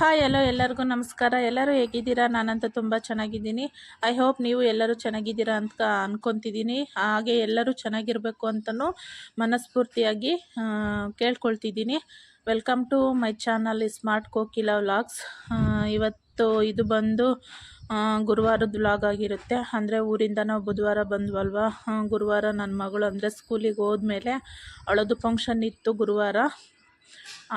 Hi ಎಲ್ಲೋ ಎಲ್ಲರಿಗೂ ನಮಸ್ಕಾರ. ಎಲ್ಲರೂ ಹೇಗಿದ್ದೀರಾ? ನಾನಂತೂ ತುಂಬ ಚೆನ್ನಾಗಿದ್ದೀನಿ. ಐ ಹೋಪ್ ನೀವು ಎಲ್ಲರೂ ಚೆನ್ನಾಗಿದ್ದೀರಾ ಅಂತ ಅಂದ್ಕೊತಿದ್ದೀನಿ ಹಾಗೆ ಎಲ್ಲರೂ ಚೆನ್ನಾಗಿರಬೇಕು ಅಂತಲೂ ಮನಸ್ಫೂರ್ತಿಯಾಗಿ ಕೇಳ್ಕೊಳ್ತಿದ್ದೀನಿ. Welcome to my channel smart Kokila vlogs ಇವತ್ತು ಇದು ಬಂದು ಗುರುವಾರದ ವ್ಲಾಗ್ ಆಗಿರುತ್ತೆ. ಅಂದರೆ ಊರಿಂದ ನಾವು ಬುಧವಾರ ಬಂದ್ವಲ್ವ? ಗುರುವಾರ ನನ್ನ ಮಗಳು ಅಂದರೆ ಸ್ಕೂಲಿಗೆ ಹೋದ್ಮೇಲೆ ಅವಳದು ಫಂಕ್ಷನ್ ಇತ್ತು ಗುರುವಾರ.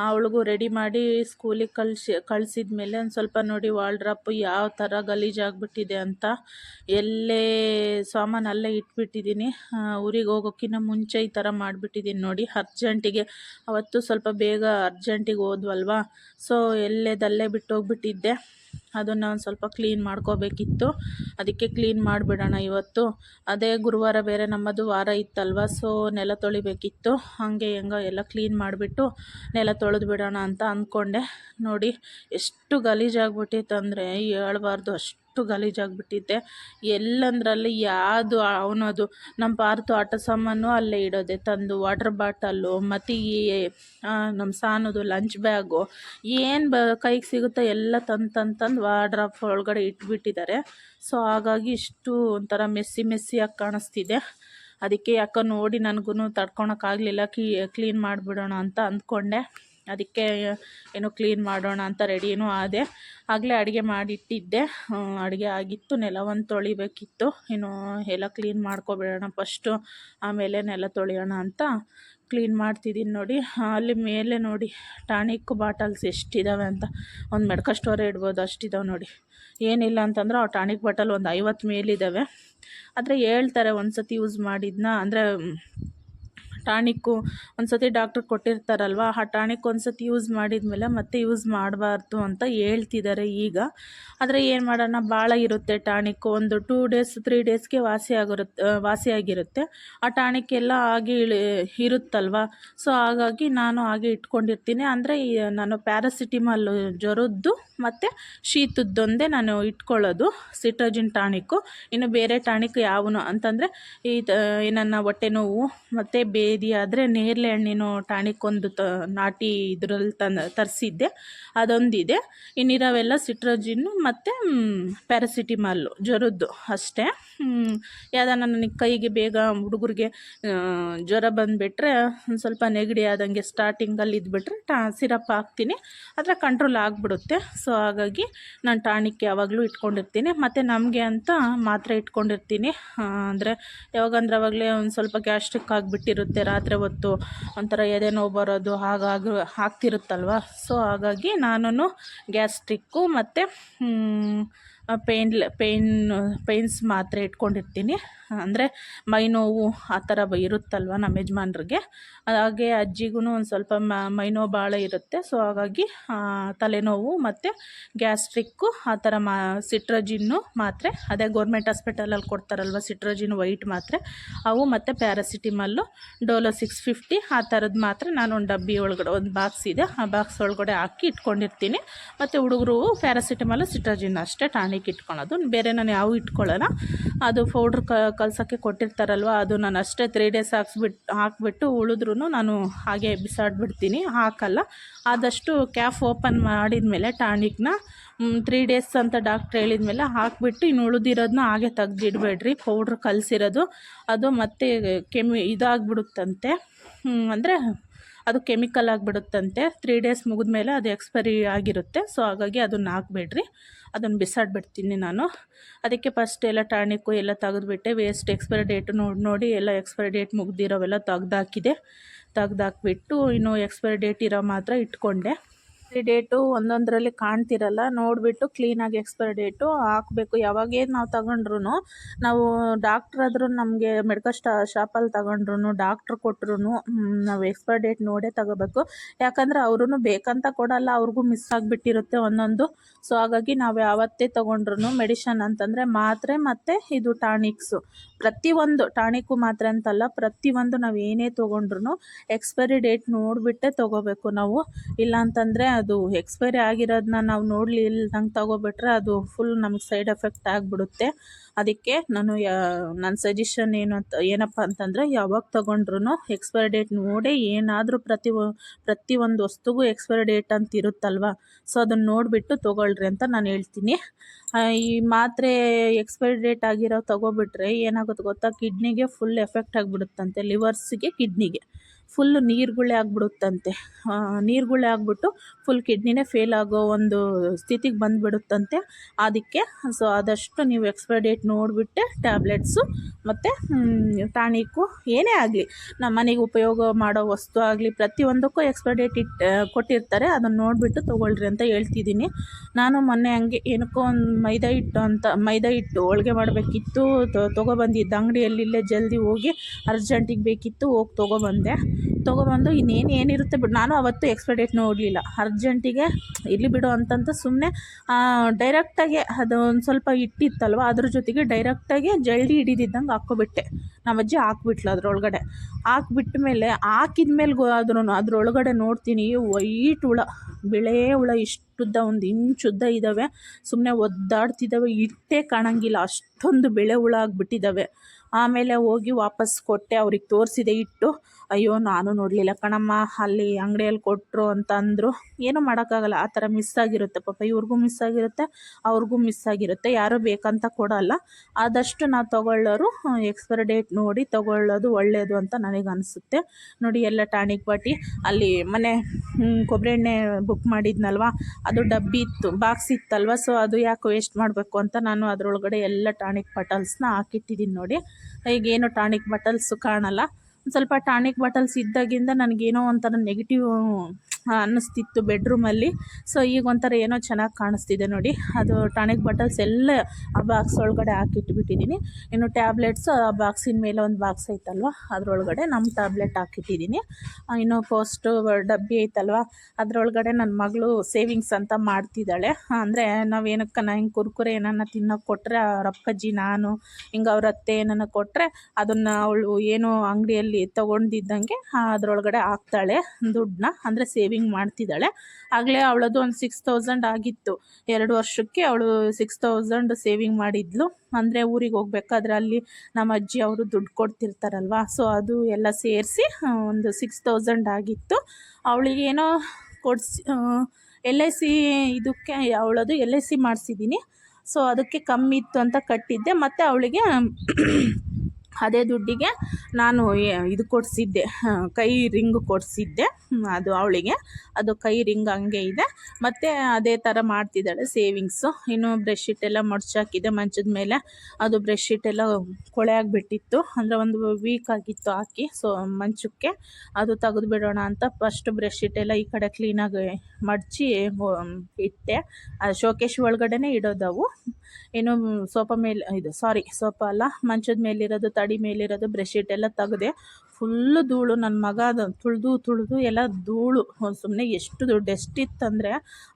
ಅವಳಿಗೂ ರೆಡಿ ಮಾಡಿ ಸ್ಕೂಲಿಗೆ ಕಳಿಸಿ ಕಳ್ಸಿದ ಮೇಲೆ ಒಂದು ಸ್ವಲ್ಪ ನೋಡಿ ವಾಲ್ಡ್ರಾಪ್ ಯಾವ ಥರ ಗಲೀಜಾಗ್ಬಿಟ್ಟಿದೆ ಅಂತ ಎಲ್ಲೇ ಸಾಮಾನು ಅಲ್ಲೇ ಇಟ್ಬಿಟ್ಟಿದ್ದೀನಿ ಊರಿಗೆ ಹೋಗೋಕ್ಕಿಂತ ಮುಂಚೆ ಈ ಥರ ಮಾಡಿಬಿಟ್ಟಿದ್ದೀನಿ ನೋಡಿ. ಅರ್ಜೆಂಟಿಗೆ ಅವತ್ತು ಸ್ವಲ್ಪ ಬೇಗ ಅರ್ಜೆಂಟಿಗೆ ಹೋದ್ವಲ್ವಾ? ಸೊ ಎಲ್ಲೇದಲ್ಲೇ ಬಿಟ್ಟೋಗ್ಬಿಟ್ಟಿದ್ದೆ. ಅದನ್ನು ಒಂದು ಸ್ವಲ್ಪ ಕ್ಲೀನ್ ಮಾಡ್ಕೋಬೇಕಿತ್ತು. ಅದಕ್ಕೆ ಕ್ಲೀನ್ ಮಾಡಿಬಿಡೋಣ ಇವತ್ತು. ಅದೇ ಗುರುವಾರ ಬೇರೆ ನಮ್ಮದು ವಾರ ಇತ್ತಲ್ವ ಸೊ ನೆಲ ತೊಳಿಬೇಕಿತ್ತು. ಹಾಗೆ ಹೆಂಗೋ ಎಲ್ಲ ಕ್ಲೀನ್ ಮಾಡಿಬಿಟ್ಟು ನೆಲ ತೊಳೆದು ಬಿಡೋಣ ಅಂತ ಅಂದ್ಕೊಂಡೆ ನೋಡಿ, ಎಷ್ಟು ಗಲೀಜಾಗ್ಬಿಟ್ಟಿತ್ತು ಅಂದರೆ ಹೇಳ್ಬಾರ್ದು ಅಷ್ಟು. ಗಲೀಜಾಗ್ಬಿಟ್ಟಿದ್ದೆ ಎಲ್ಲಂದರಲ್ಲಿ ಯಾವುದು ಅವನದು ನಮ್ಮ ಪಾರ್ತು ಆಟ ಸಾಮಾನು ಅಲ್ಲೇ ಇಡೋದೆ, ತಂದು ವಾಟ್ರ್ ಬಾಟಲ್ಲು ಮತ್ತು ಈ ನಮ್ಮ ಸಾನದು ಲಂಚ್ ಬ್ಯಾಗು ಏನು ಬ, ಕೈಗೆ ಸಿಗುತ್ತೋ ಎಲ್ಲ ತಂದು ತಂದು ತಂದು ಒಳಗಡೆ ಇಟ್ಬಿಟ್ಟಿದ್ದಾರೆ. ಸೊ ಹಾಗಾಗಿ ಇಷ್ಟು ಒಂಥರ ಮೆಸ್ಸಿ ಮೆಸ್ಸಿಯಾಗಿ ಕಾಣಿಸ್ತಿದೆ. ಅದಕ್ಕೆ ಯಾಕೋ ನೋಡಿ ನನಗೂ ತಡ್ಕೊಳಕ್ಕಾಗಲಿಲ್ಲ ಕ್ಲೀ ಕ್ಲೀನ್ ಮಾಡಿಬಿಡೋಣ ಅಂತ ಅಂದ್ಕೊಂಡೆ. ಅದಕ್ಕೆ ಏನೋ ಕ್ಲೀನ್ ಮಾಡೋಣ ಅಂತ ರೆಡಿನೂ ಆದೆ. ಆಗಲೇ ಅಡುಗೆ ಮಾಡಿಟ್ಟಿದ್ದೆ. ಅಡುಗೆ ಆಗಿತ್ತು ನೆಲ ಒಂದು ತೊಳಿಬೇಕಿತ್ತು. ಇನ್ನು ಎಲ್ಲ ಕ್ಲೀನ್ ಮಾಡ್ಕೊಬಿಡೋಣ ಫಸ್ಟು ಆಮೇಲೆ ನೆಲ ತೊಳೆಯೋಣ ಅಂತ ಕ್ಲೀನ್ ಮಾಡ್ತಿದ್ದೀನಿ ನೋಡಿ. ಅಲ್ಲಿ ಮೇಲೆ ನೋಡಿ, ಟಾನಿಕ್ ಬಾಟಲ್ಸ್ ಎಷ್ಟಿದ್ದಾವೆ ಅಂತ. ಒಂದು ಮೆಡ್ಕ ಸ್ಟೋರ್ ಇಡ್ಬೋದು ಅಷ್ಟಿದ್ದಾವೆ ನೋಡಿ. ಏನಿಲ್ಲ ಅಂತಂದ್ರೆ ಆ ಟಾನಿಕ್ ಬಾಟಲ್ ಒಂದು ಐವತ್ತು ಮೇಲಿದ್ದಾವೆ ಆದರೆ ಹೇಳ್ತಾರೆ ಒಂದು ಸತಿ ಯೂಸ್ ಮಾಡಿದ್ನ. ಅಂದರೆ ಟಾನಿಕ್ಕು ಒಂದು ಸತಿ ಡಾಕ್ಟ್ರ್ ಕೊಟ್ಟಿರ್ತಾರಲ್ವ, ಆ ಟಾನಿಕ್ ಒಂದು ಸತಿ ಯೂಸ್ ಮಾಡಿದ್ಮೇಲೆ ಮತ್ತೆ ಯೂಸ್ ಮಾಡಬಾರ್ದು ಅಂತ ಹೇಳ್ತಿದ್ದಾರೆ ಈಗ. ಆದರೆ ಏನು ಮಾಡೋಣ ಭಾಳ ಇರುತ್ತೆ ಟಾನಿಕ್ಕು ಒಂದು ಟೂ ಡೇಸ್ ತ್ರೀ ಡೇಸ್ಗೆ ವಾಸಿ ಆಗಿರುತ್ತೆ. ವಾಸಿಯಾಗಿರುತ್ತೆ ಆ ಟಾನಿಕ್ ಎಲ್ಲ ಆಗಿ ಇರುತ್ತಲ್ವ? ಸೊ ಹಾಗಾಗಿ ನಾನು ಹಾಗೆ ಇಟ್ಕೊಂಡಿರ್ತೀನಿ. ಅಂದರೆ ನಾನು ಪ್ಯಾರಾಸಿಟಿಮಾಲ್ ಜ್ವರದ್ದು ಮತ್ತು ಶೀತದ್ದೊಂದೇ ನಾನು ಇಟ್ಕೊಳ್ಳೋದು ಸಿಟ್ರಜಿನ್ ಟಾನಿಕ್ಕು ಇನ್ನು ಬೇರೆ ಟಾನಿಕ್ ಯಾವನು ಅಂತಂದರೆ ಈ ಏನನ್ನ ಹೊಟ್ಟೆ ನೋವು ಮತ್ತು ಬೇದಿ ಆದರೆ ನೇರಳೆ ಹಣ್ಣಿನ ಟಾನಿಕ್ಕೊಂದು ತ, ನಾಟಿ ಇದ್ರಲ್ಲಿ ತಂದು, ತರಿಸಿದ್ದೆ. ಅದೊಂದಿದೆ. ಇನ್ನಿರೋವೆಲ್ಲ ಸಿಟ್ರೋಜಿನ್ನು ಮತ್ತು ಪ್ಯಾರಾಸಿಟಿಮಾಲು ಜ್ವರದ್ದು ಅಷ್ಟೇ. ಯಾವ್ದಾನ ನನಗೆ ಕೈಗೆ ಬೇಗ ಹುಡುಗರಿಗೆ ಜ್ವರ ಬಂದುಬಿಟ್ರೆ ಒಂದು ಸ್ವಲ್ಪ ನೆಗಡಿ ಆದಂಗೆ ಸ್ಟಾರ್ಟಿಂಗಲ್ಲಿ ಇದ್ಬಿಟ್ರೆ ಟಾ, ಸಿರಪ್ ಹಾಕ್ತೀನಿ. ಅದರ ಕಂಟ್ರೋಲ್ ಆಗಿಬಿಡುತ್ತೆ. ಸೊ ಹಾಗಾಗಿ ನಾನು ಟಾನಿಕ್ ಯಾವಾಗಲೂ ಇಟ್ಕೊಂಡಿರ್ತೀನಿ. ಮತ್ತು ನಮಗೆ ಅಂತ ಮಾತ್ರೆ ಇಟ್ಕೊಂಡಿರ್ತೀನಿ. ಅಂದರೆ ಯಾವಾಗಂದ್ರೆ ಅವಾಗಲೇ ಒಂದು ಸ್ವಲ್ಪ ಗ್ಯಾಸ್ಟ್ರಿಕ್ ಆಗಿಬಿಟ್ಟಿರುತ್ತೆ. ರಾತ್ರಿ ಹೊತ್ತು ಒಂಥರ ಎದೆ ನೋವು ಬರೋದು ಹಾಗಾಗಿ, ಆಗ್ತಿರುತ್ತಲ್ವ? ಸೊ ಹಾಗಾಗಿ ನಾನು ಗ್ಯಾಸ್ಟ್ರಿಕ್ಕು ಮತ್ತು ಪೇನ್ ಪೇನ್ ಪೇಯ್ನ್ಸ್ ಮಾತ್ರೆ ಇಟ್ಕೊಂಡಿರ್ತೀನಿ. ಅಂದರೆ ಮೈ ನೋವು ಆ ಥರ ಇರುತ್ತಲ್ವ ನಮ್ಮ ಯಜಮಾನ್ರಿಗೆ. ಹಾಗೆ ಅಜ್ಜಿಗೂ ಒಂದು ಸ್ವಲ್ಪ ಮೈ ನೋವು ಭಾಳ ಇರುತ್ತೆ. ಸೊ ಹಾಗಾಗಿ ತಲೆನೋವು ಮತ್ತು ಗ್ಯಾಸ್ಟ್ರಿಕ್ಕು ಆ ಥರ ಮಾ, ಸಿಟ್ರಜಿನ್ನು ಮಾತ್ರೆ, ಅದೇ ಗೌರ್ಮೆಂಟ್ ಹಾಸ್ಪಿಟಲಲ್ಲಿ ಕೊಡ್ತಾರಲ್ವ ಸಿಟ್ರಜಿನ್, ವೈಟ್ ಮಾತ್ರೆ, ಅವು ಮತ್ತು ಪ್ಯಾರಾಸಿಟಿಮಲ್ಲು ಡೋಲೋ ಸಿಕ್ಸ್ ಫಿಫ್ಟಿ, ಆ ಥರದ್ದು ಮಾತ್ರೆ ನಾನು ಒಂದು ಡಬ್ಬಿ ಒಳಗಡೆ, ಒಂದು ಬಾಕ್ಸ್ ಇದೆ. ಆ ಬಾಕ್ಸ್ ಒಳಗಡೆ ಹಾಕಿ ಇಟ್ಕೊಂಡಿರ್ತೀನಿ. ಮತ್ತು ಹುಡುಗರು ಪ್ಯಾರಾಸಿಟಮಲ್ಲು ಸಿಟ್ರಜಿನ್ ಅಷ್ಟೇ ಟಾನಿಕ್ ಇಟ್ಕೊಳೋದು. ಬೇರೆ ನಾನು ಯಾವ ಇಟ್ಕೊಳ್ಳೋಣ ಅದು ಪೌಡ್ರ್ ಕ ಕಲ್ಸೋಕ್ಕೆ ಕೊಟ್ಟಿರ್ತಾರಲ್ವ, ಅದು ನಾನು ಅಷ್ಟೇ ತ್ರೀ ಡೇಸ್ ಹಾಕ್ಸ್ಬಿಟ್ಟು ಹಾಕ್ಬಿಟ್ಟು ಉಳಿದ್ರೂ ನಾನು ಹಾಗೆ ಬಿಸಾಡ್ಬಿಡ್ತೀನಿ, ಹಾಕಲ್ಲ. ಆದಷ್ಟು ಕ್ಯಾಫ್ ಓಪನ್ ಮಾಡಿದ ಮೇಲೆ ಟಾನಿಕ್ನ ತ್ರೀ ಡೇಸ್ ಅಂತ ಡಾಕ್ಟ್ರ್ ಹೇಳಿದ ಮೇಲೆ ಹಾಕ್ಬಿಟ್ಟು ಇನ್ನು ಉಳಿದಿರೋದನ್ನ ಹಾಗೆ ತೆಗ್ದಿಡ್ಬೇಡ್ರಿ ಪೌಡ್ರ್ ಕಲಸಿರೋದು. ಅದು ಮತ್ತೆ ಕೆಮಿ ಇದಾಗ್ಬಿಡುತ್ತಂತೆ. ಅಂದರೆ ಅದು ಕೆಮಿಕಲ್ ಆಗಿಬಿಡುತ್ತಂತೆ. ತ್ರೀ ಡೇಸ್ ಮುಗಿದ ಮೇಲೆ ಅದು ಎಕ್ಸ್ಪೈರಿ ಆಗಿರುತ್ತೆ. ಸೊ ಹಾಗಾಗಿ ಅದನ್ನು ಹಾಕ್ಬೇಡ್ರಿ. ಅದನ್ನು ಬಿಸಾಡ್ಬಿಡ್ತೀನಿ ನಾನು. ಅದಕ್ಕೆ ಫಸ್ಟ್ ಎಲ್ಲ ಟಾನಿಕ್ಕು ಎಲ್ಲ ತೆಗೆದುಬಿಟ್ಟೆ. ವೇಸ್ಟ್ ಎಕ್ಸ್ಪೈರಿ ಡೇಟು ನೋಡಿ ನೋಡಿ ಎಲ್ಲ ಎಕ್ಸ್ಪೈರಿ ಡೇಟ್ ಮುಗ್ದಿರೋವೆಲ್ಲ ತೆಗ್ದಾಕಿದೆ. ತೆಗ್ದಾಕ್ಬಿಟ್ಟು ಇನ್ನು ಎಕ್ಸ್ಪೈರಿ ಡೇಟ್ ಇರೋ ಮಾತ್ರ ಇಟ್ಕೊಂಡೆ. ಎಕ್ಸ್ಪೈರಿ ಡೇಟು ಒಂದೊಂದರಲ್ಲಿ ಕಾಣ್ತಿರಲ್ಲ, ನೋಡಿಬಿಟ್ಟು ಕ್ಲೀನಾಗಿ ಎಕ್ಸ್ಪೈರಿ ಡೇಟು ಹಾಕಬೇಕು. ಯಾವಾಗೇನು ನಾವು ತಗೊಂಡ್ರು ನಾವು ಡಾಕ್ಟ್ರ್ ಆದರೂ ನಮಗೆ ಮೆಡಿಕಲ್ ಸ್ಟಾ ಶಾಪಲ್ಲಿ ತಗೊಂಡ್ರು ಡಾಕ್ಟ್ರ್ ಕೊಟ್ಟರು ನಾವು ಎಕ್ಸ್ಪೈರಿ ಡೇಟ್ ನೋಡೇ ತಗೋಬೇಕು. ಯಾಕಂದರೆ ಅವ್ರೂ ಬೇಕಂತ ಕೊಡಲ್ಲ, ಅವ್ರಿಗೂ ಮಿಸ್ ಆಗಿಬಿಟ್ಟಿರುತ್ತೆ ಒಂದೊಂದು. ಸೊ ಹಾಗಾಗಿ ನಾವು ಯಾವತ್ತೇ ತೊಗೊಂಡ್ರು ಮೆಡಿಷನ್ ಅಂತಂದರೆ ಮಾತ್ರೆ ಮತ್ತು ಇದು ಟಾನಿಕ್ಸು ಪ್ರತಿಯೊಂದು ಟಾನಿಕ್ಕು ಮಾತ್ರೆ ಅಂತಲ್ಲ ಪ್ರತಿಯೊಂದು ನಾವು ಏನೇ ತೊಗೊಂಡ್ರು ಎಕ್ಸ್ಪೈರಿ ಡೇಟ್ ನೋಡಿಬಿಟ್ಟೆ ತೊಗೋಬೇಕು ನಾವು. ಇಲ್ಲ ಅಂತಂದರೆ ಅದು ಎಕ್ಸ್ಪೈರಿ ಆಗಿರೋದನ್ನ ನಾವು ನೋಡಲಿಲ್ದಂಗೆ ತಗೊಬಿಟ್ರೆ ಅದು ಫುಲ್ ನಮಗೆ ಸೈಡ್ ಎಫೆಕ್ಟ್ ಆಗಿಬಿಡುತ್ತೆ. ಅದಕ್ಕೆ ನಾನು ನನ್ನ ಸಜೆಷನ್ ಏನು ಅಂತ, ಏನಪ್ಪ ಅಂತಂದರೆ ಯಾವಾಗ ತೊಗೊಂಡ್ರು ಎಕ್ಸ್ಪೈರಿ ಡೇಟ್ ನೋಡಿ ಏನಾದರೂ ಪ್ರತಿ ಪ್ರತಿ ಪ್ರತಿಯೊಂದು ವಸ್ತುಗೂ ಎಕ್ಸ್ಪೈರಿ ಡೇಟ್ ಅಂತ ಇರುತ್ತಲ್ವ? ಸೊ ಅದನ್ನು ನೋಡಿಬಿಟ್ಟು ತೊಗೊಳ್ರಿ ಅಂತ ನಾನು ಹೇಳ್ತೀನಿ. ಈ ಮಾತ್ರೆ ಎಕ್ಸ್ಪೈರಿ ಡೇಟ್ ಆಗಿರೋ ತೊಗೊಬಿಟ್ರೆ ಏನಾಗುತ್ತೆ ಗೊತ್ತಾ? ಕಿಡ್ನಿಗೆ ಫುಲ್ ಎಫೆಕ್ಟ್ ಆಗಿಬಿಡುತ್ತಂತೆ ಲಿವರ್ಸ್ಗೆ ಕಿಡ್ನಿಗೆ. ಫುಲ್ಲು ನೀರುಗಳೇ ಆಗಿಬಿಡುತ್ತಂತೆ. ನೀರುಗಳೇ ಆಗಿಬಿಟ್ಟು ಫುಲ್ ಕಿಡ್ನಿನೇ ಫೇಲ್ ಆಗೋ ಒಂದು ಸ್ಥಿತಿಗೆ ಬಂದುಬಿಡುತ್ತಂತೆ. ಅದಕ್ಕೆ ಸೊ ಆದಷ್ಟು ನೀವು ಎಕ್ಸ್ಪೈರ್ ಡೇಟ್ ನೋಡಿಬಿಟ್ಟೆ ಟ್ಯಾಬ್ಲೆಟ್ಸು ಮತ್ತು ಟಾನಿಕ್ಕು ಏನೇ ಆಗಲಿ. ನಮ್ಮ ಮನೆಗೆ ಉಪಯೋಗ ಮಾಡೋ ವಸ್ತು ಆಗಲಿ, ಪ್ರತಿಯೊಂದಕ್ಕೂ ಎಕ್ಸ್ಪೈರ್ ಡೇಟ್ ಇಟ್ಟು ಕೊಟ್ಟಿರ್ತಾರೆ. ಅದನ್ನು ನೋಡಿಬಿಟ್ಟು ತೊಗೊಳ್ರಿ ಅಂತ ಹೇಳ್ತಿದ್ದೀನಿ. ನಾನು ಮೊನ್ನೆ ಹಂಗೆ ಏನಕ್ಕೋ ಒಂದು ಮೈದಾ ಹಿಟ್ಟು ಅಂತ, ಮೈದಾ ಹಿಟ್ಟು ಹೋಳಿಗೆ ಮಾಡಬೇಕಿತ್ತು. ತೊಗೊಬಂದಿದ್ದ ಅಂಗಡಿಯಲ್ಲಿ ಇಲ್ಲೇ ಜಲ್ದಿ ಹೋಗಿ ಅರ್ಜೆಂಟಿಗೆ ಬೇಕಿತ್ತು ಹೋಗಿ ತೊಗೊಬಂದೆ ತೊಗೊಬಂದು ಇನ್ನೇನು ಏನಿರುತ್ತೆ ಬಿಡು. ನಾನು ಅವತ್ತು ಎಕ್ಸ್ಪೈರ್ ಡೇಟ್ ನೋಡಲಿಲ್ಲ. ಅರ್ಜೆಂಟಿಗೆ ಇರಲಿ ಬಿಡು ಅಂತಂತ ಸುಮ್ಮನೆ ಡೈರೆಕ್ಟಾಗಿ ಅದು ಒಂದು ಸ್ವಲ್ಪ ಇಟ್ಟಿತ್ತಲ್ವ, ಅದ್ರ ಜೊತೆಗೆ ಡೈರೆಕ್ಟಾಗಿ ಜಲ್ದಿ ಹಿಡಿದಿದ್ದಂಗೆ ನಮ್ಮ ಅಜ್ಜಿ ಹಾಕ್ಬಿಟ್ಲು ಅದ್ರೊಳಗಡೆ. ಹಾಕ್ಬಿಟ್ಟ ಮೇಲೆ ಹಾಕಿದ ಮೇಲೆ ಆದ್ರೂ ಅದರೊಳಗಡೆ ಅದ್ರೊಳಗಡೆ ನೋಡ್ತೀನಿ, ವೈಟ್ ಹುಳ. ಬಿಳೇ ಹುಳ, ಇಷ್ಟುದ್ದ ಒಂದು ಇಂಚುದ್ದ ಇದ್ದಾವೆ ಸುಮ್ಮನೆ ಒದ್ದಾಡ್ತಿದ್ದಾವೆ ಇಟ್ಟೇ ಕಾಣಂಗಿಲ್ಲ. ಅಷ್ಟೊಂದು ಬೆಳೆ ಹುಳ ಆಗಿಬಿಟ್ಟಿದ್ದಾವೆ ಆಮೇಲೆ ಹೋಗಿ ವಾಪಸ್ ಕೊಟ್ಟೆ ಅವ್ರಿಗೆ ತೋರಿಸಿದೆ, ಇಟ್ಟು, ಅಯ್ಯೋ, ನಾನು ನೋಡಲಿಲ್ಲ ಕಣಮ್ಮ, ಅಲ್ಲಿ ಅಂಗಡಿಯಲ್ಲಿ ಕೊಟ್ಟರು ಅಂತ ಅಂದರು. ಏನೂ ಮಾಡೋಕ್ಕಾಗಲ್ಲ, ಆ ಥರ ಮಿಸ್ ಆಗಿರುತ್ತೆ, ಪಾಪ ಇವ್ರಿಗೂ ಮಿಸ್ ಆಗಿರುತ್ತೆ, ಅವ್ರಿಗೂ ಮಿಸ್ ಆಗಿರುತ್ತೆ, ಯಾರೂ ಬೇಕಂತ ಕೊಡೋಲ್ಲ. ಆದಷ್ಟು ನಾವು ತೊಗೊಳ್ಳೋರು ಎಕ್ಸ್ಪೈರಿ ಡೇಟ್ ನೋಡಿ ತೊಗೊಳ್ಳೋದು ಒಳ್ಳೆಯದು ಅಂತ ನನಗೆ ಅನಿಸುತ್ತೆ. ನೋಡಿ, ಎಲ್ಲ ಟಾನಿಕ್ ಬಾಟಿ, ಅಲ್ಲಿ ಮನೆ ಕೊಬ್ಬರಿ ಎಣ್ಣೆ ಬುಕ್ ಮಾಡಿದ್ನಲ್ವ, ಅದು ಡಬ್ಬಿ ಇತ್ತು ಬಾಕ್ಸ್ ಇತ್ತಲ್ವ ಸೊ ಅದು ಯಾಕೆ ವೇಸ್ಟ್ ಮಾಡಬೇಕು ಅಂತ ನಾನು ಅದರೊಳಗಡೆ ಎಲ್ಲ ಟಾನಿಕ್ ಬಾಟಲ್ಸ್ನ ಹಾಕಿಟ್ಟಿದ್ದೀನಿ ನೋಡಿ. ಈಗೇನು ಟಾನಿಕ್ ಬಾಟಲ್ಸು ಕಾಣಲ್ಲ. ಸ್ವಲ್ಪ ಟಾನಿಕ್ ಬಾಟಲ್ಸ್ ಇದ್ದಾಗಿಂದ ನನಗೇನೋ ಒಂಥರ ನೆಗೆಟಿವ್ ಅನ್ನಿಸ್ತಿತ್ತು ಬೆಡ್ರೂಮಲ್ಲಿ ಸೊ ಈಗ ಒಂಥರ ಏನೋ ಚೆನ್ನಾಗಿ ಕಾಣಿಸ್ತಿದೆ ನೋಡಿ. ಅದು ಟಾನಿಕ್ ಬಾಟಲ್ಸ್ ಎಲ್ಲ ಆ ಬಾಕ್ಸ್ ಒಳಗಡೆ ಹಾಕಿಟ್ಬಿಟ್ಟಿದ್ದೀನಿ ಇನ್ನು ಟ್ಯಾಬ್ಲೆಟ್ಸ್ ಆ ಬಾಕ್ಸಿನ ಮೇಲೆ ಒಂದು ಬಾಕ್ಸ್ ಐತಲ್ವ, ಅದರೊಳಗಡೆ ನಮ್ಮ ಟ್ಯಾಬ್ಲೆಟ್ ಹಾಕಿಟ್ಟಿದ್ದೀನಿ ಇನ್ನು ಫಸ್ಟು ಡಬ್ಬಿ ಐತಲ್ವ, ಅದರೊಳಗಡೆ ನನ್ನ ಮಗಳು ಸೇವಿಂಗ್ಸ್ ಅಂತ ಮಾಡ್ತಿದ್ದಾಳೆ. ಅಂದರೆ ನಾವು ಏನಕ್ಕೆ ನಾ ಹಿಂಗೆ ಕುರ್ಕುರೆ ಏನನ್ನ ತಿನ್ನೋಕೆ ಕೊಟ್ಟರೆ ಅವ್ರ ಅಪ್ಪಾಜಿ, ನಾನು, ಹಿಂಗೆ ಅವ್ರ ಅತ್ತೆ ಏನನ್ನ ಕೊಟ್ಟರೆ ಅದನ್ನು ಅವಳು ಏನೋ ಅಂಗಡಿಯಲ್ಲಿ ತೊಗೊಂಡಿದ್ದಂಗೆ ಅದರೊಳಗಡೆ ಹಾಕ್ತಾಳೆ ದುಡ್ಡನ್ನ, ಅಂದರೆ ಸೇವಿಂಗ್ ಮಾಡ್ತಿದ್ದಾಳೆ. ಆಗಲೇ ಅವಳದು ಒಂದು ಸಿಕ್ಸ್ ತೌಸಂಡ್ ಆಗಿತ್ತು. ಎರಡು ವರ್ಷಕ್ಕೆ ಅವಳು ಸಿಕ್ಸ್ ತೌಸಂಡ್ ಸೇವಿಂಗ್ ಮಾಡಿದ್ಲು. ಅಂದರೆ ಊರಿಗೆ ಹೋಗ್ಬೇಕಾದ್ರೆ ಅಲ್ಲಿ ನಮ್ಮ ಅಜ್ಜಿ ಅವರು ದುಡ್ಡು ಕೊಡ್ತಿರ್ತಾರಲ್ವ ಸೊ ಅದು ಎಲ್ಲ ಸೇರಿಸಿ ಒಂದು ಸಿಕ್ಸ್ ತೌಸಂಡ್ ಆಗಿತ್ತು. ಅವಳಿಗೇನೋ ಕೊಡ್ಸಿ ಎಲ್ ಐ ಸಿ ಇದಕ್ಕೆ, ಅವಳದು ಎಲ್ ಐ ಸಿ ಮಾಡಿಸಿದ್ದೀನಿ. ಸೊ ಅದಕ್ಕೆ ಕಮ್ಮಿ ಇತ್ತು ಅಂತ ಕಟ್ಟಿದ್ದೆ. ಮತ್ತು ಅವಳಿಗೆ ಅದೇ ದುಡ್ಡಿಗೆ ನಾನು ಇದು ಕೊಡಿಸಿದ್ದೆ. ಕೈ ರಿಂಗ್ ಕೊಡಿಸಿದ್ದೆ. ಅದು ಅವಳಿಗೆ. ಅದು ಕೈ ರಿಂಗ್ ಹಂಗೆ ಇದೆ. ಮತ್ತು ಅದೇ ಥರ ಮಾಡ್ತಿದ್ದಾಳೆ ಸೇವಿಂಗ್ಸು. ಇನ್ನು ಬ್ರೆಶ್ಶೀಟ್ ಎಲ್ಲ ಮಡ್ಚಾಕಿದೆ ಮಂಚದ ಮೇಲೆ. ಅದು ಬ್ರೆಶ್ಶೀಟ್ ಎಲ್ಲ ಕೊಳೆ ಆಗಿಬಿಟ್ಟಿತ್ತು. ಅಂದರೆ ಒಂದು ವೀಕ್ ಆಗಿತ್ತು ಹಾಕಿ. ಸೊ ಮಂಚಕ್ಕೆ ಅದು ತೆಗೆದು ಬಿಡೋಣ ಅಂತ ಫಸ್ಟ್ ಬ್ರೆಶ್ಶೀಟ್ ಎಲ್ಲ ಈ ಕಡೆ ಕ್ಲೀನಾಗಿ ಮಡಚಿ ಇಟ್ಟೆ. ಶೋಕೇಶ್ ಒಳಗಡೆನೇ ಇಡೋದವು. ಏನು ಸೋಫಾ ಮೇಲೆ, ಇದು ಸಾರಿ ಸೋಫಾ ಅಲ್ಲ, ಮಂಚದ ಮೇಲಿರೋದು ತಡಿ ಮೇಲಿರೋದು ಬ್ರೆಡ್ಶೀಟ್ ಎಲ್ಲ ತೆಗೆದೆ ಫುಲ್ಲು ಧೂಳು. ನನ್ನ ಮಗ ಅದು, ತುಳಿದು ತುಳಿದು ಎಲ್ಲ ಧೂಳು. ಸುಮ್ಮನೆ ಎಷ್ಟು ಡೆಸ್ಟ್ ಇತ್ತಂದರೆ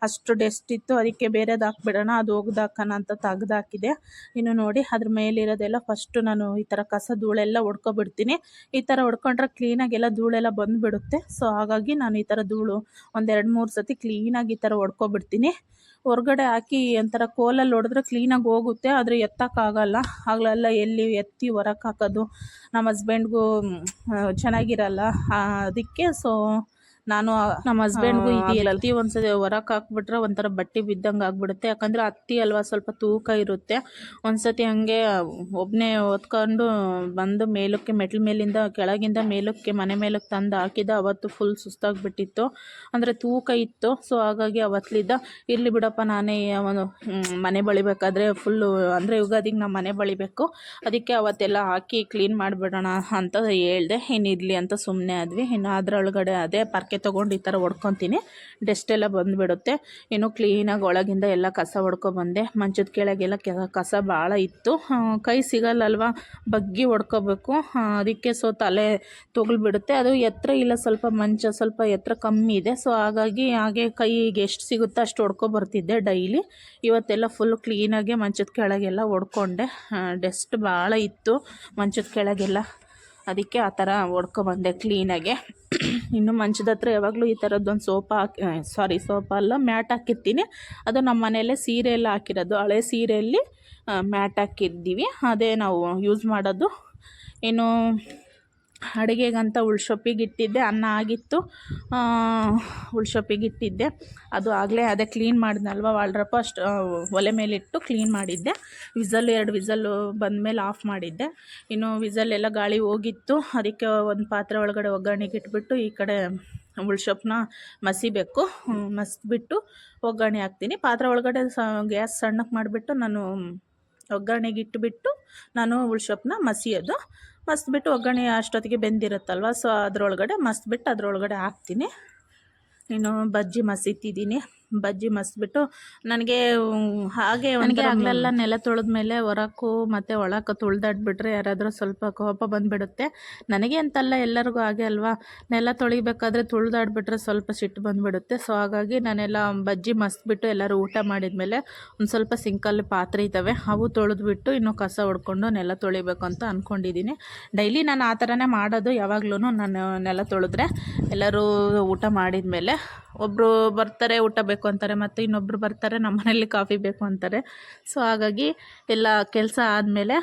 ಅಷ್ಟು ಡೆಸ್ಟ್ ಇತ್ತು. ಅದಕ್ಕೆ ಬೇರೆದು ಹಾಕ್ಬಿಡೋಣ, ಅದು ಒಗ್ದಾಕೋಣ ಅಂತ ತೆಗ್ದಾಕಿದೆ ಇನ್ನು ನೋಡಿ ಅದ್ರ ಮೇಲಿರೋದೆಲ್ಲ ಫಸ್ಟು ನಾನು ಈ ಥರ ಕಸ ಧೂಳೆಲ್ಲ ಹೊಡ್ಕೊಬಿಡ್ತೀನಿ ಈ ಥರ ಹೊಡ್ಕೊಂಡ್ರೆ ಕ್ಲೀನಾಗಿ ಎಲ್ಲ ಧೂಳೆಲ್ಲ ಬಂದುಬಿಡುತ್ತೆ. ಸೊ ಹಾಗಾಗಿ ನಾನು ಈ ಥರ ಧೂಳು ಒಂದೆರಡು ಮೂರು ಸತಿ ಕ್ಲೀನಾಗಿ ಈ ಥರ ಹೊಡ್ಕೊಬಿಡ್ತೀನಿ ಹೊರ್ಗಡೆ ಹಾಕಿ ಒಂಥರ ಕೋಲಲ್ಲಿ ಹೊಡೆದ್ರೆ ಕ್ಲೀನಾಗಿ ಹೋಗುತ್ತೆ, ಆದರೆ ಎತ್ತಕ್ಕಾಗಲ್ಲ. ಆಗಲೆಲ್ಲ ಎಲ್ಲಿ ಎತ್ತಿ ಹೊರಕ್ಕೆ ಹಾಕೋದು ನಮ್ಮ ಹಸ್ಬೆಂಡ್ಗೂ ಚೆನ್ನಾಗಿರಲ್ಲ. ಅದಕ್ಕೆ ಸೊ ನಾನು ನಮ್ಮ ಹಸ್ಬೆಂಡ್ಗೂ ಇದು ಅತ್ತಿ ಒಂದ್ಸತಿ ಹೊರಕ್ಕೆ ಹಾಕ್ಬಿಟ್ರೆ ಒಂಥರ ಬಟ್ಟೆ ಬಿದ್ದಂಗೆ ಆಗ್ಬಿಡುತ್ತೆ. ಯಾಕಂದ್ರೆ ಅತ್ತಿ ಅಲ್ವಾ ಸ್ವಲ್ಪ ತೂಕ ಇರುತ್ತೆ. ಒಂದ್ಸತಿ ಹಂಗೆ ಒಬ್ಬನೇ ಹೊತ್ಕೊಂಡು ಬಂದು ಮೇಲಕ್ಕೆ ಮೆಟ್ಲ ಮೇಲಿಂದ ಕೆಳಗಿಂದ ಮೇಲಕ್ಕೆ ಮನೆ ಮೇಲಕ್ಕೆ ತಂದು ಹಾಕಿದ ಅವತ್ತು ಫುಲ್ ಸುಸ್ತಾಗ್ಬಿಟ್ಟಿತ್ತು. ಅಂದರೆ ತೂಕ ಇತ್ತು. ಸೊ ಹಾಗಾಗಿ ಅವತ್ತಲಿದ್ದ ಇರಲಿ ಬಿಡಪ್ಪ ನಾನೇ ಒಂದು ಮನೆ ಬಳಿಬೇಕಾದ್ರೆ ಫುಲ್ಲು ಅಂದರೆ ಯುಗಾದಿಗೆ ನಾವು ಮನೆ ಬಳಿಬೇಕು. ಅದಕ್ಕೆ ಅವತ್ತೆಲ್ಲ ಹಾಕಿ ಕ್ಲೀನ್ ಮಾಡಿಬಿಡೋಣ ಅಂತ ಹೇಳ್ದೆ. ಇನ್ನು ಇರಲಿ ಅಂತ ಸುಮ್ಮನೆ ಆದ್ವಿ. ಇನ್ನು ಅದರೊಳಗಡೆ ಅದೇ ಪರ್ಕೆ ತೊಗೊಂಡು ಈ ಥರ ಹೊಡ್ಕೊತೀನಿ ಡೆಸ್ಟ್ ಎಲ್ಲ ಬಂದುಬಿಡುತ್ತೆ. ಇನ್ನು ಕ್ಲೀನಾಗಿ ಒಳಗಿಂದ ಎಲ್ಲ ಕಸ ಹೊಡ್ಕೊಬಂದೆ ಮಂಚದ ಕೆಳಗೆಲ್ಲ ಕಸ ಭಾಳ ಇತ್ತು. ಕೈ ಸಿಗಲ್ಲಲ್ವ? ಬಗ್ಗಿ ಹೊಡ್ಕೋಬೇಕು ಅದಕ್ಕೆ ಸೊ ತಲೆ ತೊಗಲ್ಬಿಡುತ್ತೆ. ಅದು ಎತ್ತರ ಇಲ್ಲ, ಸ್ವಲ್ಪ ಮಂಚ ಸ್ವಲ್ಪ ಎತ್ತರ ಕಮ್ಮಿ ಇದೆ. ಸೊ ಹಾಗಾಗಿ ಹಾಗೆ ಕೈಗೆ ಎಷ್ಟು ಸಿಗುತ್ತೋ ಅಷ್ಟು ಹೊಡ್ಕೊ ಬರ್ತಿದ್ದೆ ಡೈಲಿ. ಇವತ್ತೆಲ್ಲ ಫುಲ್ ಕ್ಲೀನಾಗೆ ಮಂಚದ ಕೆಳಗೆಲ್ಲ ಹೊಡ್ಕೊಂಡೆ ಡೆಸ್ಟ್ ಭಾಳ ಇತ್ತು ಮಂಚದ ಕೆಳಗೆಲ್ಲ. ಅದಕ್ಕೆ ಆ ಥರ ಹೊಡ್ಕೊಬಂದೆ ಕ್ಲೀನಾಗೆ ಇನ್ನು ಮಂಚದ ಹತ್ರ ಯಾವಾಗಲೂ ಈ ಥರದ್ದೊಂದು ಸೋಫಾ ಹಾಕಿ ಸಾರಿ ಸೋಫಾ ಅಲ್ಲ, ಮ್ಯಾಟ್ ಹಾಕಿರ್ತೀನಿ. ಅದು ನಮ್ಮ ಮನೆಯಲ್ಲೇ ಸೀರೆ ಎಲ್ಲ ಹಾಕಿರೋದು. ಹಳೆ ಸೀರೆಯಲ್ಲಿ ಮ್ಯಾಟ್ ಹಾಕಿದ್ದೀವಿ. ಅದೇ ನಾವು ಯೂಸ್ ಮಾಡೋದು. ಇನ್ನು ಅಡುಗೆಗಂತ ಇಟ್ಟಿದ್ದೆ ಅನ್ನ ಆಗಿತ್ತು. ಉಳ್ಸೊಪ್ಪಿಗೆ ಇಟ್ಟಿದ್ದೆ ಅದು ಆಗಲೇ ಅದೇ ಕ್ಲೀನ್ ಮಾಡಿದ್ನಲ್ವ, ವಾಲ್ಡ್ರಪ್ಪ ಅಷ್ಟು ಒಲೆ ಮೇಲಿಟ್ಟು ಕ್ಲೀನ್ ಮಾಡಿದ್ದೆ. ವಿಸಲ್ ಎರಡು ವಿಸಲ್ಲು ಬಂದಮೇಲೆ ಆಫ್ ಮಾಡಿದ್ದೆ. ಇನ್ನು ವಿಸಲ್ಲೆಲ್ಲ ಗಾಳಿ ಹೋಗಿತ್ತು. ಅದಕ್ಕೆ ಒಂದು ಪಾತ್ರೆ ಒಳಗಡೆ ಒಗ್ಗರಣೆಗೆ ಇಟ್ಬಿಟ್ಟು ಈ ಕಡೆ ಉಳ್ಸೊಪ್ಪನ್ನ ಮಸಿಬೇಕು. ಮಸಿಬಿಟ್ಟು ಒಗ್ಗರಣೆ ಹಾಕ್ತೀನಿ. ಪಾತ್ರೆ ಒಳಗಡೆ ಸ, ಗ್ಯಾಸ್ ಸಣ್ಣಕ್ಕೆ ಮಾಡಿಬಿಟ್ಟು ನಾನು ಒಗ್ಗರಣೆಗೆ ಇಟ್ಬಿಟ್ಟು ನಾನು ಉಳ್ಸೊಪ್ಪನ್ನ ಮಸಿಯೋದು. ಮಸ್ಬಿಟ್ಟು ಒಗ್ಗರಣೆ ಅಷ್ಟೊತ್ತಿಗೆ ಬೆಂದಿರುತ್ತಲ್ವ? ಸೊ ಅದರೊಳಗಡೆ ಮಸ್ತ್ ಬಿಟ್ಟು ಅದರೊಳಗಡೆ ಹಾಕ್ತೀನಿ. ಇನ್ನು ಬಜ್ಜಿ ಮಸಿತಿದ್ದೀನಿ ಬಜ್ಜಿ ಮಸ್ಬಿಟ್ಟು ನನಗೆ ಹಾಗೆ ನನಗೆ ಆಗಲೆಲ್ಲ ನೆಲ ತೊಳೆದ ಮೇಲೆ ಹೊರಕ್ಕೂ ಮತ್ತು ಒಳಕ್ಕೆ ತುಳ್ದಾಡ್ಬಿಟ್ರೆ ಯಾರಾದರೂ ಸ್ವಲ್ಪ ಕೋಪ ಬಂದುಬಿಡುತ್ತೆ. ನನಗೆ ಅಂತಲ್ಲ ಎಲ್ಲರಿಗೂ ಹಾಗೆ ಅಲ್ವಾ? ನೆಲ ತೊಳಿಬೇಕಾದ್ರೆ ತುಳ್ದಾಡ್ಬಿಟ್ರೆ ಸ್ವಲ್ಪ ಸಿಟ್ಟು ಬಂದುಬಿಡುತ್ತೆ. ಸೊ ಹಾಗಾಗಿ ನಾನೆಲ್ಲ ಬಜ್ಜಿ ಮಸ್ಬಿಟ್ಟು ಎಲ್ಲರೂ ಊಟ ಮಾಡಿದ ಮೇಲೆ ಒಂದು ಸ್ವಲ್ಪ ಸಿಂಕಲ್ಲಿ ಪಾತ್ರೆ ಇದ್ದಾವೆ ಅವು ತೊಳೆದ್ಬಿಟ್ಟು ಇನ್ನೂ ಕಸ ಹೊಡ್ಕೊಂಡು ನೆಲ ತೊಳಿಬೇಕು ಅಂತ ಅಂದ್ಕೊಂಡಿದ್ದೀನಿ ಡೈಲಿ ನಾನು ಆ ಥರನೇ ಮಾಡೋದು ಯಾವಾಗ್ಲೂ ನಾನು ನೆಲ ತೊಳೆದ್ರೆ ಎಲ್ಲರೂ ಊಟ ಮಾಡಿದ ಮೇಲೆ ಒಬ್ಬರು ಬರ್ತಾರೆ ಊಟ ಬೇಕು ಅಂತಾರೆ, ಮತ್ತು ಇನ್ನೊಬ್ಬರು ಬರ್ತಾರೆ, ನಮ್ಮ ಮನೇಲಿ ಕಾಫಿ ಬೇಕು ಅಂತಾರೆ. ಸೊ ಹಾಗಾಗಿ ಎಲ್ಲ ಕೆಲಸ ಆದಮೇಲೆ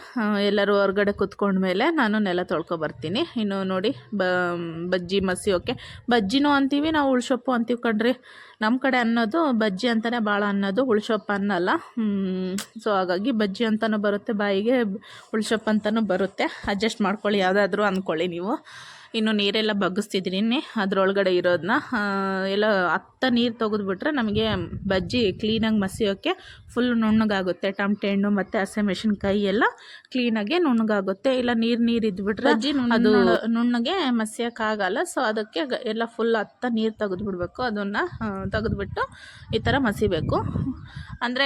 ಎಲ್ಲರೂ ಹೊರಗಡೆ ಕುತ್ಕೊಂಡ್ಮೇಲೆ ನಾನು ನೆಲ ತೊಳ್ಕೊಬರ್ತೀನಿ ಇನ್ನು ನೋಡಿ ಬಜ್ಜಿ ಮಸಿಯೋಕೆ. ಬಜ್ಜಿನೂ ಅಂತೀವಿ, ನಾವು ಉಳ್ಸೊಪ್ಪು ಅಂತೀವಿ ಕಣ್ರಿ. ನಮ್ಮ ಕಡೆ ಅನ್ನೋದು ಬಜ್ಜಿ ಅಂತಲೇ ಭಾಳ ಅನ್ನೋದು, ಉಳ್ಸೊಪ್ಪು ಅನ್ನಲ್ಲ. ಸೊ ಹಾಗಾಗಿ ಬಜ್ಜಿ ಅಂತಲೂ ಬರುತ್ತೆ, ಬಾಯಿಗೆ ಉಳ್ಸೊಪ್ಪು ಅಂತಲೂ ಬರುತ್ತೆ. ಅಡ್ಜಸ್ಟ್ ಮಾಡ್ಕೊಳ್ಳಿ, ಯಾವುದಾದ್ರೂ ಅಂದ್ಕೊಳ್ಳಿ ನೀವು. ಇನ್ನು ನೀರೆಲ್ಲ ಬಗ್ಗಿಸ್ತಿದ್ದೀನಿ ಅದರೊಳಗಡೆ ಇರೋದನ್ನ ಎಲ್ಲ ಹತ್ತ ನೀರು ತೆಗೆದುಬಿಟ್ರೆ ನಮಗೆ ಬಜ್ಜಿ ಕ್ಲೀನಾಗಿ ಮಸಿಯೋಕ್ಕೆ ಫುಲ್ ನುಣ್ಣಗಾಗುತ್ತೆ. ಟಮಟೆ ಹಣ್ಣು ಮತ್ತು ಹಸಿಮೆಣ್ಸಿನ್ಕಾಯಿ ಎಲ್ಲ ಕ್ಲೀನಾಗೆ ನುಣ್ಣಗಾಗುತ್ತೆ. ಇಲ್ಲ ನೀರು ನೀರು ಇದ್ಬಿಟ್ರೆ ಬಜ್ಜಿ ಅದು ನುಣ್ಣಗೆ ಮಸಿಯೋಕ್ಕಾಗಲ್ಲ ಸೊ ಅದಕ್ಕೆ ಎಲ್ಲ ಫುಲ್ ಹತ್ತ ನೀರು ತೆಗೆದುಬಿಡ್ಬೇಕು. ಅದನ್ನು ತೆಗೆದುಬಿಟ್ಟು ಈ ಥರ ಮಸಿಬೇಕು ಅಂದರೆ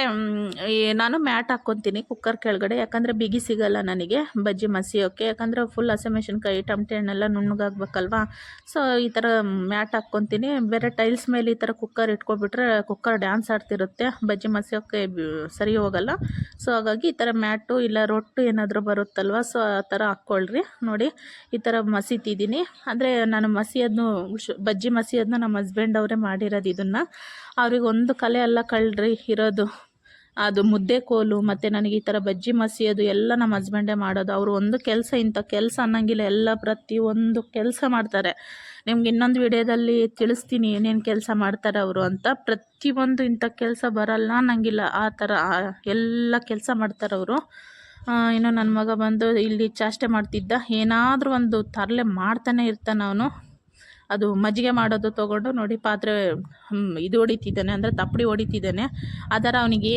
ನಾನು ಮ್ಯಾಟ್ ಹಾಕ್ಕೊತೀನಿ ಕುಕ್ಕರ್ ಕೆಳಗಡೆ. ಯಾಕಂದರೆ ಬಿಗಿ ಸಿಗಲ್ಲ ನನಗೆ ಬಜ್ಜಿ ಮಸಿಯೋಕ್ಕೆ ಯಾಕಂದರೆ ಫುಲ್ ಹಸಿಮೆಣ್ಸಿನ್ಕಾಯಿ ಟಮಟೆ ಹಣ್ಣೆಲ್ಲ ನುಣ್ಣಗಾಗ್ಬೇಕಲ್ವಾ ಸೊ ಈ ಥರ ಮ್ಯಾಟ್ ಹಾಕ್ಕೊತೀನಿ. ಬೇರೆ ಟೈಲ್ಸ್ ಮೇಲೆ ಈ ಥರ ಕುಕ್ಕರ್ ಇಟ್ಕೊಬಿಟ್ರೆ ಕುಕ್ಕರ್ ಡ್ಯಾನ್ಸ್ ಆಡ್ತಿರುತ್ತೆ. ಬಜ್ಜಿ ಮಸಿಯೋಕ್ಕೆ ಸರಿ ಹೋಗಲ್ಲ. ಸೊ ಹಾಗಾಗಿ ಈ ಥರ ಮ್ಯಾಟು ಇಲ್ಲ, ರೊಟ್ಟು ಏನಾದರೂ ಬರುತ್ತಲ್ವ? ಸೊ ಆ ಥರ ಹಾಕ್ಕೊಳ್ರಿ. ನೋಡಿ, ಈ ಥರ ಮಸಿತಿದ್ದೀನಿ. ಅಂದರೆ ನಾನು ಮಸಿಯೋದನ್ನು ಬಜ್ಜಿ ಮಸಿಯೋದನ್ನ ನಮ್ಮ ಹಸ್ಬೆಂಡ್ ಅವರೇ ಮಾಡಿರೋದು ಇದನ್ನು. ಅವ್ರಿಗೆ ಒಂದು ಕಲೆ ಅಲ್ಲ ಕಳ್ರಿ, ಇರೋದು. ಅದು ಮುದ್ದೆ ಕೋಲು, ಮತ್ತು ನನಗೆ ಈ ಥರ ಬಜ್ಜಿ ಮಸಿಯೋದು ಎಲ್ಲ ನಮ್ಮ ಹಸ್ಬೆಂಡೇ ಮಾಡೋದು. ಅವರು ಒಂದು ಕೆಲಸ, ಇಂಥ ಕೆಲಸ ಅನ್ನೋಂಗಿಲ್ಲ. ಎಲ್ಲ ಪ್ರತಿಯೊಂದು ಕೆಲಸ ಮಾಡ್ತಾರೆ. ನಿಮ್ಗೆ ಇನ್ನೊಂದು ವಿಡಿಯೋದಲ್ಲಿ ತಿಳಿಸ್ತೀನಿ ಏನೇನು ಕೆಲಸ ಮಾಡ್ತಾರೆ ಅವರು ಅಂತ. ಪ್ರತಿಯೊಂದು ಇಂಥ ಕೆಲಸ ಬರಲ್ಲ ಅನ್ನಂಗಿಲ್ಲ. ಆ ಥರ ಎಲ್ಲ ಕೆಲಸ ಮಾಡ್ತಾರೆ ಅವರು. ಇನ್ನು ನನ್ನ ಮಗ ಬಂದು ಇಲ್ಲಿ ಚಾಷ್ಟೆ ಮಾಡ್ತಿದ್ದ. ಏನಾದರೂ ಒಂದು ತರಲೆ ಮಾಡ್ತಾನೆ ಇರ್ತಾನೆ ಅವನು. ಅದು ಮಜ್ಜಿಗೆ ಮಾಡೋದು ತೊಗೊಂಡು ನೋಡಿ ಪಾತ್ರೆ ಇದು ಹೊಡಿತಿದ್ದಾನೆ ಅಂದರೆ ತಪ್ಪಡಿ ಹೊಡಿತಿದ್ದಾನೆ. ಅದರ ಅವನಿಗೆ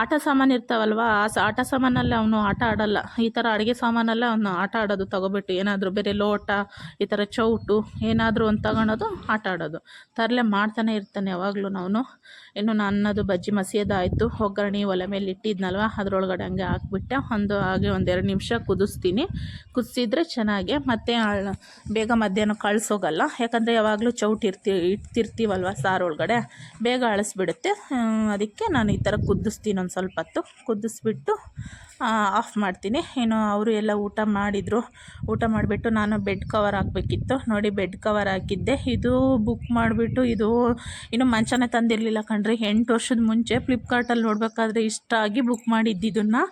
ಆಟ ಸಾಮಾನು ಇರ್ತಾವಲ್ವ, ಆ ಆಟ ಸಾಮಾನಲ್ಲಿ ಅವನು ಆಟ ಆಡಲ್ಲ. ಈ ಥರ ಅಡುಗೆ ಸಾಮಾನಲ್ಲೇ ಅವನು ಆಟ ಆಡೋದು ತೊಗೊಬಿಟ್ಟು, ಏನಾದರೂ ಬೇರೆ ಲೋಟ, ಈ ಥರ ಚೌಟು, ಏನಾದರೂ ಒಂದು ತಗೊಳೋದು, ಆಟ ಆಡೋದು. ತರಲೆ ಮಾಡ್ತಾನೆ ಇರ್ತಾನೆ ಯಾವಾಗಲೂ ಅವನು. ಇನ್ನು ನನ್ನದು ಬಜ್ಜಿ ಮಸಿಯೋದಾಯಿತು ಒಗ್ಗರಣೆ, ಒಲೆ ಮೇಲೆ ಇಟ್ಟಿದ್ನಲ್ವ, ಅದರೊಳಗಡೆ ಹಂಗೆ ಹಾಕ್ಬಿಟ್ಟೆ. ಒಂದು ಹಾಗೆ ಒಂದೆರಡು ನಿಮಿಷ ಕುದಿಸ್ತೀನಿ. ಕುದಿಸಿದ್ರೆ ಚೆನ್ನಾಗೆ ಮತ್ತೆ ಬೇಗ ಮಧ್ಯಾಹ್ನ ಕಳ್ಸೋಗಲ್ಲ. ಯಾಕಂದರೆ ಯಾವಾಗಲೂ ಚೌಟ್ ಇರ್ತಿ, ಇಡ್ತಿರ್ತೀವಲ್ವ ಸಾರು ಒಳಗಡೆ, ಬೇಗ ಅಳಿಸ್ಬಿಡುತ್ತೆ. ಅದಕ್ಕೆ ನಾನು ಈ ಥರ ಕುದಿಸ್ತೀನಿ ಒಂದು ಸ್ವಲ್ಪ ಹೊತ್ತು. ಕುದಿಸ್ಬಿಟ್ಟು ಆಫ್ ಮಾಡ್ತೀನಿ. ಏನು ಅವರು ಎಲ್ಲ ಊಟ ಮಾಡಿದರು. ಊಟ ಮಾಡಿಬಿಟ್ಟು ನಾನು ಬೆಡ್ ಕವರ್ ಹಾಕಬೇಕಿತ್ತು. ನೋಡಿ ಬೆಡ್ ಕವರ್ ಹಾಕಿದ್ದೆ. ಇದು ಬುಕ್ ಮಾಡಿಬಿಟ್ಟು ಇದು ಇನ್ನು ಮಂಚನೆ ತಂದಿರಲಿಲ್ಲ ಕಣ್ರಿ. ಎಂಟು ವರ್ಷದ ಮುಂಚೆ ಫ್ಲಿಪ್ಕಾರ್ಟಲ್ಲಿ ನೋಡಬೇಕಾದ್ರೆ ಇಷ್ಟ ಆಗಿ ಬುಕ್ ಮಾಡಿದ್ದಿದ್ದನ್ನು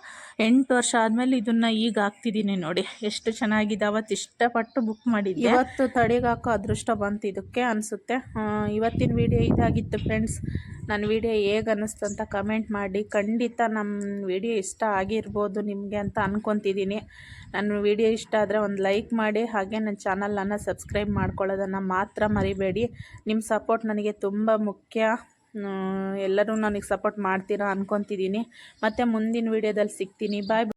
ಎಂಟು ವರ್ಷ ಆದಮೇಲೆ ಇದನ್ನು ಈಗ ಹಾಕ್ತಿದ್ದೀನಿ ನೋಡಿ. ಎಷ್ಟು ಚೆನ್ನಾಗಿದೆ. ಅವತ್ತು ಇಷ್ಟಪಟ್ಟು ಬುಕ್ ಮಾಡಿದ್ದೆ. ಇವತ್ತು ತಡೆಗಾಕೋ ಅದೃಷ್ಟ ಬಂತು ಇದಕ್ಕೆ ಅನಿಸುತ್ತೆ. ಇವತ್ತಿನ ವಿಡಿಯೋ ಇದಾಗಿತ್ತು ಫ್ರೆಂಡ್ಸ್ ನನ್ನ ವಿಡಿಯೋ ಹೇಗೆ ಅನ್ನಿಸ್ತು ಅಂತ ಕಮೆಂಟ್ ಮಾಡಿ. ಖಂಡಿತ ನಮ್ಮ ವಿಡಿಯೋ ಇಷ್ಟ ಆಗಿರ್ಬೋದು. ನಿಮಗೆ ಅಂತ ಅಂದ್ಕೊತಿದ್ದೀನಿ ನನ್ನ ವಿಡಿಯೋ ಇಷ್ಟ ಆದರೆ ಒಂದು ಲೈಕ್ ಮಾಡಿ, ಹಾಗೆ ನನ್ನ ಚಾನಲನ್ನು ಸಬ್ಸ್ಕ್ರೈಬ್ ಮಾಡ್ಕೊಳ್ಳೋದನ್ನು ಮಾತ್ರ ಮರಿಬೇಡಿ. ನಿಮ್ಮ ಸಪೋರ್ಟ್ ನನಗೆ ತುಂಬ ಮುಖ್ಯ. ಎಲ್ಲರೂ ನನಗೆ ಸಪೋರ್ಟ್ ಮಾಡ್ತೀರಾ ಅಂದ್ಕೊತಿದ್ದೀನಿ ಮತ್ತು ಮುಂದಿನ ವೀಡಿಯೋದಲ್ಲಿ ಸಿಗ್ತೀನಿ. ಬಾಯ್